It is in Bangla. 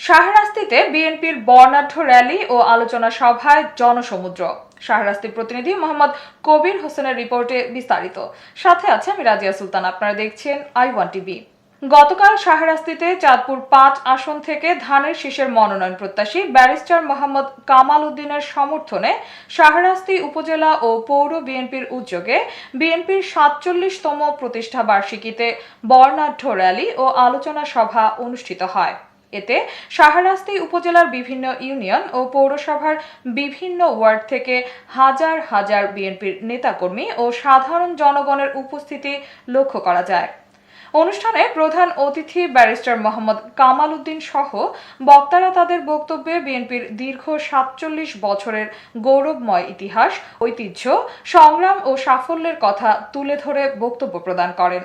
শাহরাস্তিতে বিএনপির বর্ণাঢ্য র্যালি ও আলোচনা সভায় জনসমুদ্র। শাহরাস্তির প্রতিনিধি মোহাম্মদ কবির হোসেনের রিপোর্টে বিস্তারিত। সাথে আছে আমি রাজিয়া সুলতান, আপনারা দেখছেন আই ওয়ান টিভি। গতকাল শাহরাস্তিতে চাঁদপুর পাঁচ আসন থেকে ধানের শীষের মনোনয়ন প্রত্যাশী ব্যারিস্টার মোহাম্মদ কামাল উদ্দিনের সমর্থনে শাহরাস্তি উপজেলা ও পৌর বিএনপির উদ্যোগে বিএনপির সাতচল্লিশতম প্রতিষ্ঠা বার্ষিকীতে বর্ণাঢ্য র্যালি ও আলোচনা সভা অনুষ্ঠিত হয়। এতে শাহরাস্তি উপজেলার বিভিন্ন ইউনিয়ন ও পৌরসভার বিভিন্ন ওয়ার্ড থেকে হাজার হাজার বিএনপির নেতাকর্মী ও সাধারণ জনগণের উপস্থিতি লক্ষ্য করা যায়। অনুষ্ঠানে প্রধান অতিথি ব্যারিস্টার মোহাম্মদ কামাল উদ্দিন সহ বক্তারা তাদের বক্তব্যে বিএনপির দীর্ঘ সাতচল্লিশ বছরের গৌরবময় ইতিহাস, ঐতিহ্য, সংগ্রাম ও সাফল্যের কথা তুলে ধরে বক্তব্য প্রদান করেন।